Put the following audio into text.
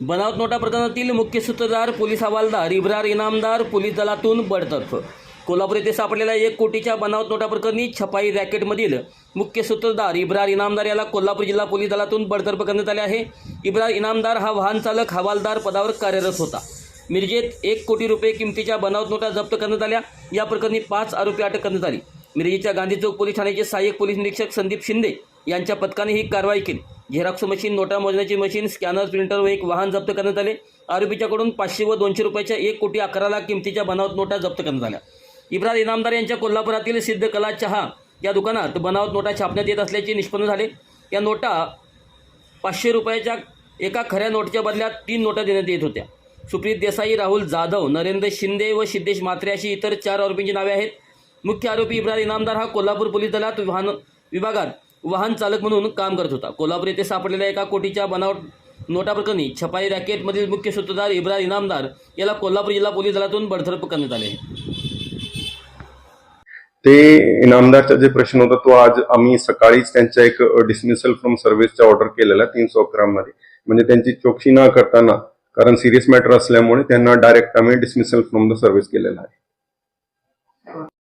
बनावट नोटा प्रकरणातील मुख्य सूत्रधार पोलीस हवालदार इब्रार इनामदार पोलीस दलातून बडतर्फ. कोल्हापूर येथे सापडलेल्या एक कोटीच्या बनावट नोटा प्रकरणी छपाई रॅकेटमधील मुख्य सूत्रधार इब्रार इनामदार याला कोल्हापूर जिल्हा पोलीस दलातून बडतर्फ करण्यात आले आहे. इब्रार इनामदार हा वाहन चालक हवालदार पदावर कार्यरत होता. मिरजेत एक कोटी रुपये किमतीच्या बनावट नोटा जप्त करण्यात आल्या. या प्रकरणी पाच आरोपी अटक करण्यात आली. मिरजेच्या गांधी चौक पोलीस ठाण्याचे सहाय्यक पोलीस निरीक्षक संदीप शिंदे यांच्या पथकाने ही कारवाई केली. झेरॉक्स मशीन नोटा मोजण्याची मशीन स्कॅनर प्रिंटर व एक वाहन जप्त करण्यात आले. आरोपीच्याकडून पाचशे व दोनशे रुपयाच्या एक कोटी अकरा लाख किमतीच्या बनावट नोटा जप्त करण्यात आल्या. इब्रार इनामदार यांच्या कोल्हापुरातील सिद्ध कला चहा या दुकानात बनावट नोटा छापण्यात येत असल्याचे निष्पन्न झाले. या नोटा पाचशे रुपयाच्या एका खऱ्या नोटच्या बदल्यात तीन नोटा देण्यात येत होत्या. सुप्रीत देसाई राहुल जाधव नरेंद्र शिंदे व सिद्धेश म्हात्रे अशी इतर चार आरोपींची नावे आहेत. मुख्य आरोपी इब्रार इनामदार हा कोल्हापूर पोलीस दलात वाहन विभागात वाहन चालक म्हणून काम करत होता. कोल्हापूर येथे सापडलेल्या एका कोटीच्या बनावट नोटा प्रकरणी छपाई रॅकेटमधील मुख्य सूत्रधार इब्रा इनामदार याला कोल्हापूर जिल्हा पोलीस दलातून बडतर्फ करण्यात आले. ते इनामदारचा जे प्रश्न होता तो आज आम्ही सकाळीच त्यांच्या एक डिसमिसल फ्रॉम सर्व्हिसचा ऑर्डर केलेला तीनशे अकरा मध्ये. म्हणजे त्यांची चौकशी न करताना कारण सिरियस मॅटर असल्यामुळे त्यांना डायरेक्ट आम्ही डिसमिसल फ्रॉम द सर्व्हिस केलेला आहे.